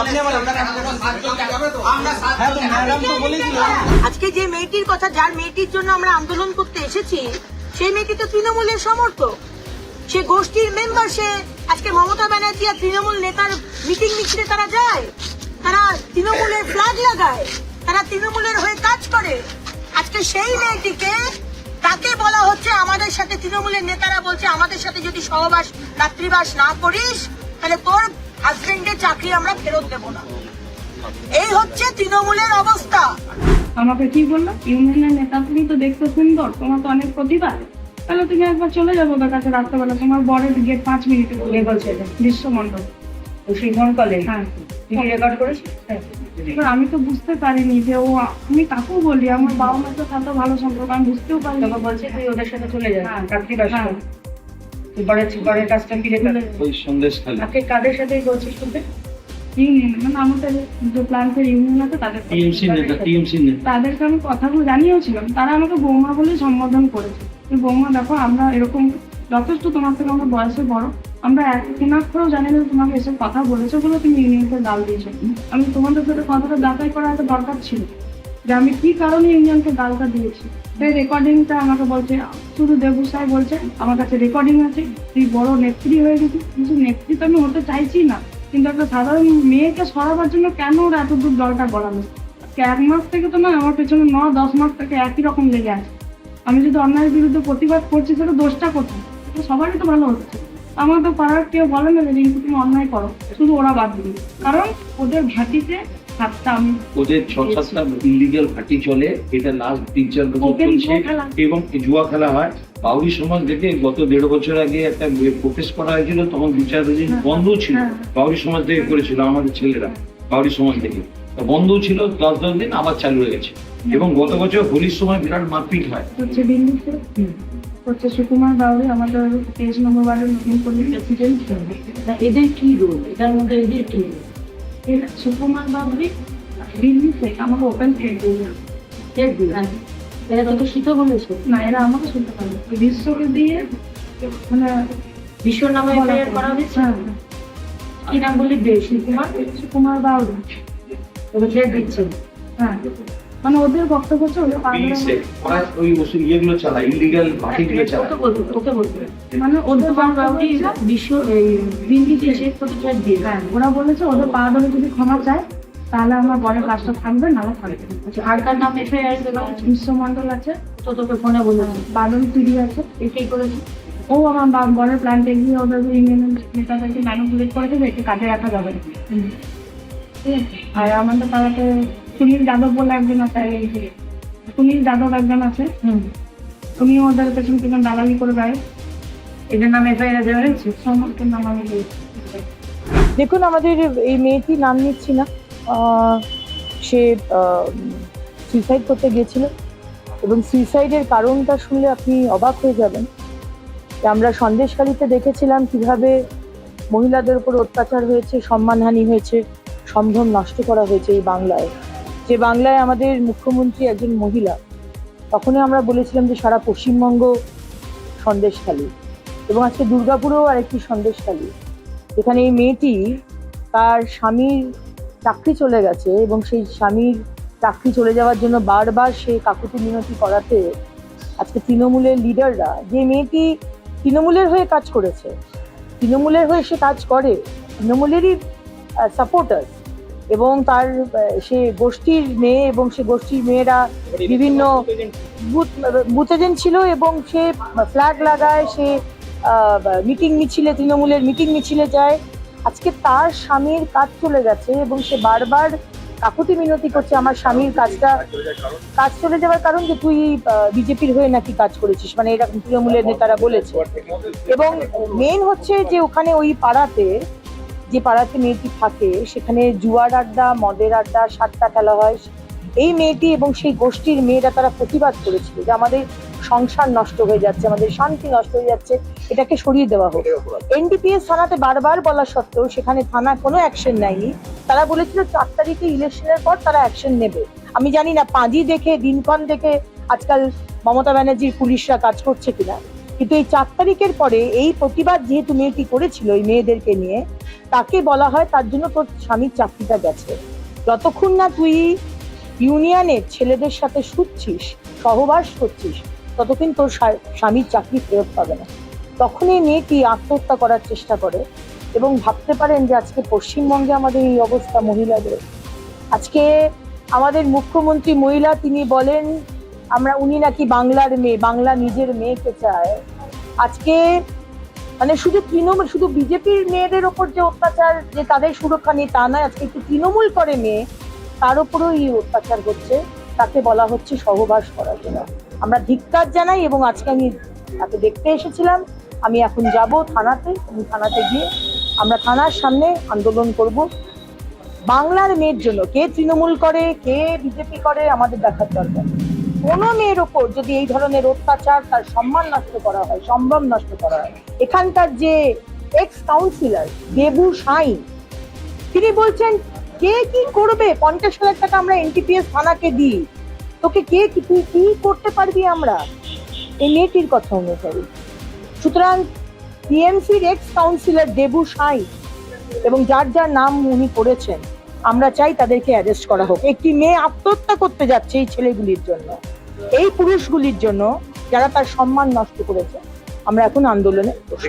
আপনি আমার হ্যাঁ আজকে যে মেয়েটির কথা যার মেয়েটির জন্য আমরা আন্দোলন করতে এসেছি সেই মেয়েটি তো তৃণমূলের সমর্থক। সে গোষ্ঠীর মেম্বার সে আজকে মমতা ব্যানার্জি আর তৃণমূল নেতার মিটিং মিছিলে তারা যায়। তারা তৃণমূলের ফ্ল্যাগ লাগায়। তারা তৃণমূলের হয়ে কাজ করে। আজকে সেই মেয়েটিকে তাকে বলা হচ্ছে আমাদের সাথে তৃণমূলের নেতারা বলছে আমাদের সাথে যদি সহবাস রাত্রিবাস না করিস তাহলে তোর হাজবেন্ডের চাকরি আমরা ফেরত দেবো না। এই হচ্ছে তৃণমূলের অবস্থা। আমাকে কি বলল? ইউনিয়নের নেতা তুমি তো দেখতে সুন্দর তোমার তো অনেক প্রতিভা তাহলে তুমি একবার চলে যাব ওদের কাছে রাত্রেবেলা। তোমার বরের গেট পাঁচ মিনিটে এটা? বিশ্বমন্ডল শ্রীমন কলেজ হ্যাঁ। রেকর্ড করেছ? এবার আমি তো বুঝতে পারিনি যে ও আমি কাকেও বলি? আমার বাবা মার তো সাথে ভালো সম্পর্ক আমি বুঝতেও পারিনি। তোমাকে বলছে তুই ওদের সাথে চলে যা হ্যাঁ। চাকরি বাস হ্যাঁ। পরের পরের কাজটা ফিরে পেলে ওই সন্দেশ খালি। আজকে কাদের সাথে করছিস তোকে ইউনিয়ন মানে আমাদের যে প্লান্টের ইউনিয়ন আছে তাদের টিএমসি নেতা টিএমসি নেতা। তাদেরকে আমি কথাগুলো জানিয়েছিলাম। তারা আমাকে বৌমা বলে সম্বোধন করেছে। বৌমা দেখো আমরা এরকম যথেষ্ট তোমার থেকে আমরা বয়সে বড়। আমরা এক দিনাক্ষরেও জানি না তোমাকে এসব কথা বলেছ বলে তুমি ইউনিয়নকে গাল দিয়েছ। আমি তোমাদের সাথে কথাটা যাচাই করা একটা দরকার ছিল যে আমি কি কারণে ইউনিয়নকে গালটা দিয়েছি। সেই রেকর্ডিংটা আমাকে বলছে, শুধু দেবু সাহেব বলছে, আমার কাছে রেকর্ডিং আছে, তুই বড় নেত্রী হয়ে গেছিস। কিন্তু নেত্রী তো আমি হতে চাইছি না। কিন্তু একটা সাধারণ মেয়েকে সরাবার জন্য কেন ওরা এত দূর জলটা গড়ালো এক মাস থেকে তো না, আমার পেছনে ন, দশ মাস থেকে একই রকম লেগে আছে। আমি যদি অন্যায়ের বিরুদ্ধে প্রতিবাদ করছি, সেটা দোষটা কোথায়? সবারই তো ভালো হচ্ছে আমার তো পাড়ার কেউ বলে না যে তুমি অন্যায় করো। শুধু ওরা বাদ দিবে। কারণ ওদের ঘাটিতে ওদের ছ সাতটা ইলিগাল ঘাটি চলে। এটা লাস্ট তিন চার বছর চলছে। এবং জুয়া খেলা হয়। বাউরি সমাজ থেকে গত দেড় বছর আগে একটা প্রোটেস্ট করা হয়েছিল তখন দু চার দিন হ্যাঁ, বন্ধ ছিল। হ্যাঁ। বাউরি সমাজ থেকে করেছিল আমাদের ছেলেরা। বাউরি সমাজ থেকে। বন্ধ ছিল দশ দশ দিন আবার চালু হয়ে গেছে। এবং গত বছর হোলির সময় বিরাট মারপিট হয়। হচ্ছে সুকুমার বাউরি আমাদের তেইশ নম্বর ওয়ার্ডের নতুন করে প্রেসিডেন্ট। এদের কি রোল এটার মধ্যে এদের কি রোল এরা সুকুমার বাউরি open থেকে আমাকে ওপেন ট্রেড এর দিল এরা তোকে শীত বলেছে না এরা আমাকে শুনতে পারবে বিশ্বকে দিয়ে মানে বিশ্ব নামে এফআইআর করা হয়েছে? হ্যাঁ, কি নাম বললি? বেশি কুমার সুকুমার বাউরি তোকে দিচ্ছে। হ্যাঁ। মানে ওদের বক্তব্য হচ্ছে ওদের ওরা ওই ওষুধ ইয়েগুলো চালায় ইলিগাল ঘাটিগুলো চালায়। ওকে বলব। মানে ওদের বিশ্ব এই দিয়ে। হ্যাঁ ওরা বলেছে ওদের পা ধরে যদি ক্ষমা চায় তাহলে আমার বরের কাজটা থাকবে নাহলে থাকবে না। আচ্ছা, আর কার নাম এফআইআর দেওয়া হয়েছে? বিশ্বমন্ডল আছে। তো তোকে ফোনে বলেছে। বাদল পিড়ি আছে। এটাই করেছে। ও আমার বা- বরের প্ল্যান্টে গিয়ে ওদের ইউনিয়নের নেতাদেরকে ম্যানুপুলেট করেছে যে একে কাজে রাখা যাবে না। ঠিক আছে? আর আমাদের পাড়াতে সুনীল যাদব বলে একজন আছে এই যে, সুনীল যাদব একজন আছে। হুম। উনি ওদের পেছন পেছন দালালি করে দেয় এটার নাম এফআইআর দেওয়া সমস্ত নাম আমি দেখুন আমাদের এই মেয়েটি নাম নিচ্ছি না। সে সুইসাইড করতে গিয়েছিল। এবং সুইসাইডের কারণটা শুনলে আপনি অবাক হয়ে যাবেন। আমরা সন্দেশখালিতে দেখেছিলাম কীভাবে মহিলাদের উপর অত্যাচার হয়েছে সম্মানহানি হয়েছে সম্ভ্রম নষ্ট করা হয়েছে এই বাংলায়। যে বাংলায় আমাদের মুখ্যমন্ত্রী একজন মহিলা, তখনই আমরা বলেছিলাম যে সারা পশ্চিমবঙ্গ সন্দেশখালি এবং আজকে দুর্গাপুরেও আরেকটি সন্দেশখালি। এখানে এই মেয়েটি তার স্বামীর চাকরি চলে গেছে এবং সেই স্বামীর চাকরি চলে যাওয়ার জন্য বারবার সে কাকুতি মিনতি করাতে আজকে তৃণমূলের লিডাররা, যে মেয়েটি তৃণমূলের হয়ে কাজ করেছে, তৃণমূলের হয়ে সে কাজ করে, তৃণমূলেরই সাপোর্টার এবং তার সে গোষ্ঠীর মেয়ে এবং সে গোষ্ঠীর মেয়েরা বিভিন্ন বুথ এজেন্ট ছিল এবং সে ফ্ল্যাগ লাগায়, সে মিটিং মিছিলে, তৃণমূলের মিটিং মিছিলে যায়। আজকে তার স্বামীর কাজ চলে গেছে এবং সে বারবার কাকুতি মিনতি করছে, আমার স্বামীর কাজটা, কাজ চলে যাওয়ার কারণ যে তুই বিজেপির হয়ে নাকি কাজ করেছিস। মানে এরকম তৃণমূলের নেতারা বলেছে। এবং মেন হচ্ছে যে ওখানে ওই পাড়াতে যে পাড়াতে মেয়েটি থাকে, সেখানে জুয়ার আড্ডা, মদের আড্ডা, সাতটা খেলা হয়। এই মেয়েটি এবং সেই গোষ্ঠীর মেয়েরা তারা প্রতিবাদ করেছিল যে আমাদের সংসার নষ্ট হয়ে যাচ্ছে, আমাদের শান্তি নষ্ট হয়ে যাচ্ছে, এটাকে সরিয়ে দেওয়া হোক। এনডিপিএস থানাতে বারবার বলা সত্ত্বেও সেখানে থানা কোনো অ্যাকশন নেয়নি। তারা বলেছিল চার তারিখে ইলেকশনের পর তারা অ্যাকশন নেবে। আমি জানি না পাঁজি দেখে, দিনক্ষণ দেখে আজকাল মমতা ব্যানার্জির পুলিশরা কাজ করছে কিনা। কিন্তু এই চার তারিখের পরে এই প্রতিবাদ যেহেতু মেয়েটি করেছিল, এই মেয়েদেরকে নিয়ে, তাকে বলা হয় তার জন্য তোর স্বামীর চাকরিটা গেছে। যতক্ষণ না তুই ইউনিয়নের ছেলেদের সাথে শুচ্ছিস, সহবাস করছিস, ততক্ষণ তোর স্বামীর চাকরি ফেরত পাবে না। তখন এই মেয়েটি আত্মহত্যা করার চেষ্টা করে এবং ভাবতে পারেন যে আজকে পশ্চিমবঙ্গে আমাদের এই অবস্থা মহিলাদের। আজকে আমাদের মুখ্যমন্ত্রী মহিলা তিনি বলেন আমরা, উনি নাকি বাংলার মেয়ে, বাংলা নিজের মেয়েকে চায়। আজকে মানে শুধু তৃণমূল, শুধু বিজেপির মেয়েদের ওপর যে অত্যাচার, যে তাদের সুরক্ষা নেই তা নয়, আজকে একটু তৃণমূল করে মেয়ে, তার উপরেও এই অত্যাচার হচ্ছে। তাকে বলা হচ্ছে সহবাস করার জন্য। আমরা ধিক্কার জানাই এবং আজকে আমি তাকে দেখতে এসেছিলাম। আমি এখন যাব থানাতে এবং থানাতে গিয়ে আমরা থানার সামনে আন্দোলন করব। বাংলার মেয়ের জন্য কে তৃণমূল করে, কে বিজেপি করে, আমাদের দেখার দরকার। কোনো মেয়ের ওপর যদি এই ধরনের অত্যাচার তার সম্মান নষ্ট করা হয়, সম্ভ্রম নষ্ট করা হয়, এখানকার যে এক্স কাউন্সিলর দেবু সাই, তিনি বলছেন, কে কি করবে? পঞ্চাশ হাজার টাকা আমরা এনটিপিএস থানাকে দিই। তোকে কে কি, তুই কি করতে পারবি আমরা? এই মেয়েটির কথা অনুযায়ী। সুতরাং টিএমসির এক্স কাউন্সিলর দেবু সাই এবং যার যার নাম উনি করেছেন আমরা চাই তাদেরকে অ্যারেস্ট করা হোক একটি মেয়ে আত্মহত্যা করতে যাচ্ছে এই ছেলেগুলির জন্য এই পুরুষগুলির জন্য যারা তার সম্মান নষ্ট করেছে আমরা এখন আন্দোলনে বসে।